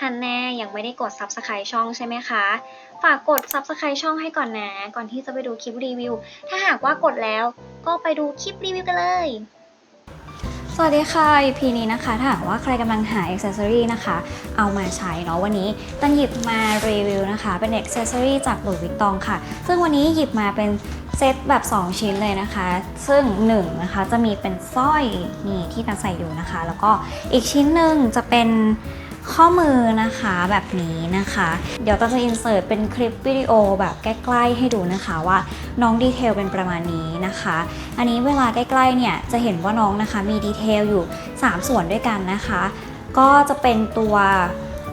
ฮันแน่ยังไม่ได้กด Subscribe ช่องใช่ไหมคะ ฝากกด Subscribe ช่องให้ก่อนนะ ก่อนที่จะไปดูคลิปรีวิว ถ้าหากว่ากดแล้วก็ไปดูคลิปรีวิวกันเลย สวัสดีค่ะ EP นี้นะคะ ถ้าหากว่าใครกำลังหา accessory นะคะ เอามาใช้เนาะวันนี้ตันหยิบมารีวิวนะคะ เป็น accessory จากหลุยส์วิกตองค่ะ ซึ่งวันนี้หยิบมาเป็นเซตแบบ 2 ชิ้นเลยนะคะ ซึ่ง1นะคะจะมีเป็นสร้อยนี่ที่ตันใส่อยู่นะคะ แล้วก็อีกชิ้นหนึ่งจะเป็น ข้อมือนะคะแบบนี้นะคะ เดี๋ยวตันจะอินเสิร์ตเป็นคลิปวิดีโอแบบใกล้ๆให้ดูนะคะว่าน้องดีเทลเป็นประมาณนี้นะคะ อันนี้เวลาใกล้ๆเนี่ยจะเห็นว่าน้องนะคะมีดีเทลอยู่ 3 ส่วนด้วยกันนะคะ ก็จะเป็นตัว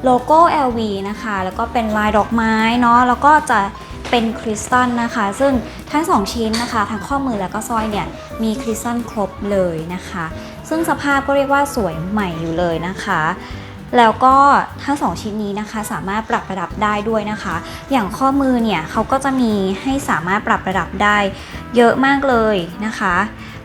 โลโก้ LV นะคะ แล้วก็เป็นลายดอกไม้เนาะแล้วก็จะเป็นคริสตัลนะคะ ซึ่งทั้ง 2 ชิ้นนะคะ ทั้งข้อมือแล้วก็สร้อยเนี่ยมีคริสตัลครบเลยนะคะ ซึ่งสภาพก็เรียกว่าสวยใหม่อยู่เลยนะคะ แล้วก็ทั้งสองชิ้นนี้นะคะ สามารถปรับระดับได้ด้วยนะคะ อย่างข้อมือเนี่ยเขาก็จะมีให้สามารถปรับระดับได้เยอะมากเลยนะคะ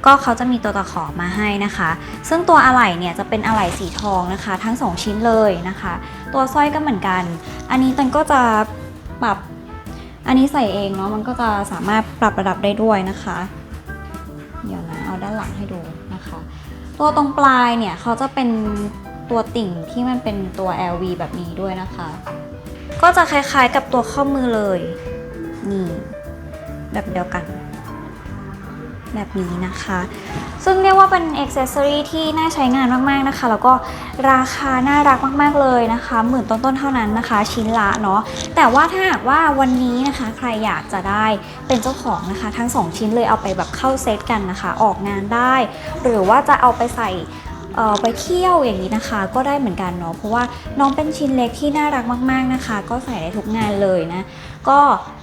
ก็เขาจะมีตัวตะขอมาให้นะคะ ซึ่งตัวอะไหล่เนี่ยจะเป็นอะไหล่สีทองนะคะ ทั้ง 2 ชิ้นเลยนะคะ ตัวสร้อยก็เหมือนกัน อันนี้ตันก็จะปรับอันนี้ใส่เองเนาะมันก็จะสามารถปรับระดับได้ด้วยนะคะ เดี๋ยวนะเอาด้านหลังให้ดูนะคะ ตัวตรงปลายเนี่ยเขาจะเป็น ตัวติ่งที่มันเป็นตัว LV แบบนี้ด้วยนะคะ ก็จะคล้ายๆกับตัวข้อมือเลย นี่ แบบเดียวกัน แบบนี้นะคะ ซึ่งเรียกว่าเป็นอ c เซสซอรีที่น่าใช้งานมากๆนะคะ แล้วก็ราคาน่ารักมากๆเลยนะคะหมื่นต้นๆเท่านั้นนะคะ ชิ้นละเนาะแต่ว่าถ้าหากว่าวันนี้นะคะใครอยากจะได้เป็นเจ้าของนะคะ ทั้ง 2 ชิ้นเลยเอาไปแบบเข้าเซตกันนะคะ ออกงานได้ หรือว่าจะเอาไปใส่ ไปเที่ยวอย่างนี้นะคะ ก็ได้เหมือนกันเนาะเพราะว่าน้องเป็นชิ้นเล็กที่น่ารักมาก ๆนะคะ ก็ใส่ได้ทุกงานเลยนะ ก็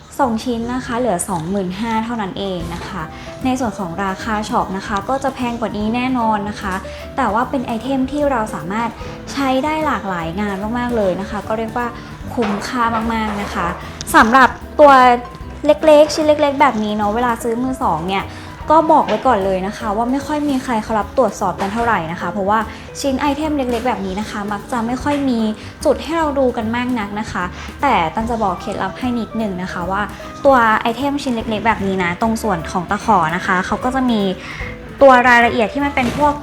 2ชิ้นนะคะเหลือ 25,000 เท่านั้นเองนะคะ ในส่วนของราคาช็อปนะคะ ก็จะแพงกว่านี้แน่นอนนะคะ แต่ว่าเป็นไอเทมที่เราสามารถใช้ได้หลากหลายงานมากๆเลยนะคะ ก็เรียกว่าคุ้มค่ามากๆนะคะสำหรับตัวเล็กๆ ชิ้นเล็ก ๆ แบบนี้เนาะเวลาซื้อมือสองเนี่ย ก็บอกไว้ก่อนเลยนะคะ ว่าไม่ค่อยมีใครเขารับตรวจสอบกันเท่าไหร่นะคะ เพราะว่าชิ้นไอเทมเล็กๆ แบบนี้นะคะ มักจะไม่ค่อยมีจุดให้เราดูกันมากนักนะคะ แต่ตันจะบอกเคล็ดลับให้นิดหนึ่งนะคะว่าตัวไอเทมชิ้นเล็ก ๆ แบบนี้นะตรงส่วนของตะขอนะคะเขาก็จะมีตัวรายละเอียดที่มันเป็นพวก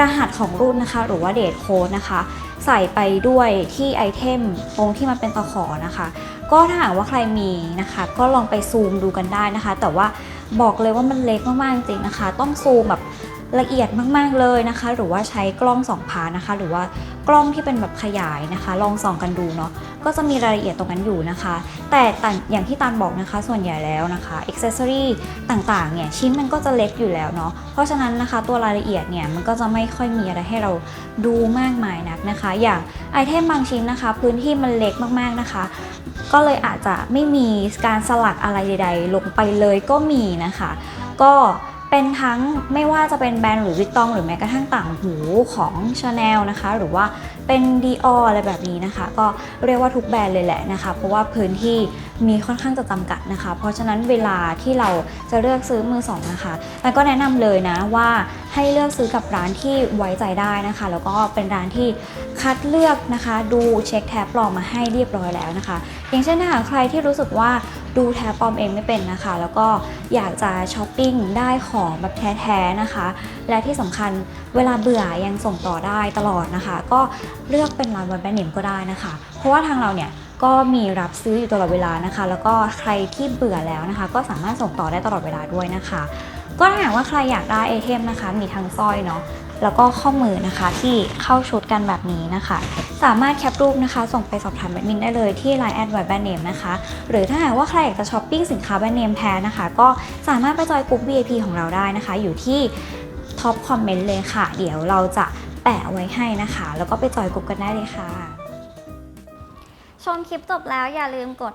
รหัสของรุ่นนะคะ หรือว่าเดทโค้ดนะคะ ใส่ไปด้วยที่ไอเทมตรงที่มันเป็นตะขอนะคะ ก็ถ้าหากว่าใครมีนะคะ ก็ลองไปซูมดูกันได้นะคะ แต่ว่า บอกเลยว่ามันเล็กมากๆจริงๆนะคะ ต้องซูมแบบ ละเอียดมากๆเลยนะคะ หรือว่าใช้กล้องสองพานะคะ หรือว่ากล้องที่เป็นแบบขยายนะคะ ลองส่องกันดูเนาะก็จะมีรายละเอียดตรงนั้นอยู่นะคะ แต่ต่อย่างที่ตาลบอกนะคะ ส่วนใหญ่แล้วนะคะอ c เซสซอรีต่างๆเนี่ยชิ้นมันก็จะเล็กอยู่แล้วเนาะเพราะฉะนั้นนะคะตัวรายละเอียดเนี่ยมันก็จะไม่ค่อยมีอะไรให้เราดูมากมายนักนะคะ อย่างไอเทมบางชิ้นนะคะ พื้นที่มันเล็กมากๆนะคะ ก็เลยอาจจะไม่มีการสลักอะไรใด ๆ ลงไปเลยก็มีนะคะ ก็ เป็นทั้งไม่ว่าจะเป็นแบรนด์หรือวิตตองหรือแม้กระทั่งต่างหูของ Chanel นะคะ หรือว่าเป็น d ีออะไรแบบนี้นะคะ ก็เรียกว่าทุกแบรนด์เลยแหละนะคะ เพราะว่าพื้นที่มีค่อนข้างจะจำกัดนะคะ เพราะฉะนั้นเวลาที่เราจะเลือกซื้อมือสองนะคะแล้วก็แนะนำเลยนะว่า ให้เลือกซื้อกับร้านที่ไว้ใจได้นะคะ แล้วก็เป็นร้านที่คัดเลือกนะคะ ดูเช็คแท็บปลอมมาให้เรียบร้อยแล้วนะคะ อย่างเช่นถ้าหากใครที่รู้สึกว่าดูแท็บปลอมเองไม่เป็นนะคะ แล้วก็อยากจะช้อปปิ้งได้ของแบบแท้ๆนะคะ และที่สำคัญเวลาเบื่อยังส่งต่อได้ตลอดนะคะ ก็เลือกเป็นร้านวันแบรนด์เนมก็ได้นะคะ เพราะว่าทางเราเนี่ยก็มีรับซื้ออยู่ตลอดเวลานะคะ แล้วก็ใครที่เบื่อแล้วนะคะ ก็สามารถส่งต่อได้ตลอดเวลาด้วยนะคะ ก็ถ้าหากว่าใครอยากได้ไอเทมนะคะ มีทั้งสร้อยเนาะแล้วก็ข้อมือนะคะที่เข้าชุดกันแบบนี้นะคะ สามารถแคปรูปนะคะ ส่งไปสอบถามแอดมินได้เลยที่ Line แอดไวแบรนด์เนมนะคะ หรือถ้าหากว่าใครอยากจะช้อปปิ้งสินค้าแบรนด์เนมแท้นะคะ ก็สามารถไปจอยกลุ่ม VIP ของเราได้นะคะ อยู่ที่ท็อปคอมเมนต์เลยค่ะ เดี๋ยวเราจะแปะไว้ให้นะคะ แล้วก็ไปจอยกลุ่มกันได้เลยค่ะ ชมคลิปจบแล้วอย่าลืมกด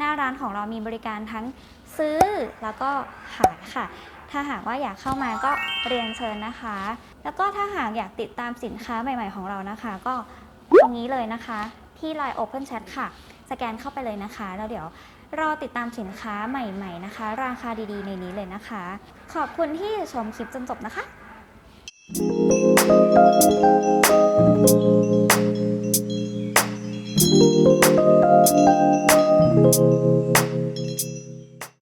หน้าร้านของเรามีบริการทั้งซื้อแล้วก็ขายค่ะ ถ้าหากว่าอยากเข้ามาก็เรียนเชิญนะคะ แล้วก็ถ้าหากอยากติดตามสินค้าใหม่ ๆ ของเรานะคะ ก็ตรงนี้เลยนะคะ ที่ Line Open Chat ค่ะ สแกนเข้าไปเลยนะคะ แล้วเดี๋ยวรอติดตามสินค้าใหม่ ๆ นะคะ ราคาดีๆ ในนี้เลยนะคะ ขอบคุณที่ชมคลิปจนจบนะคะ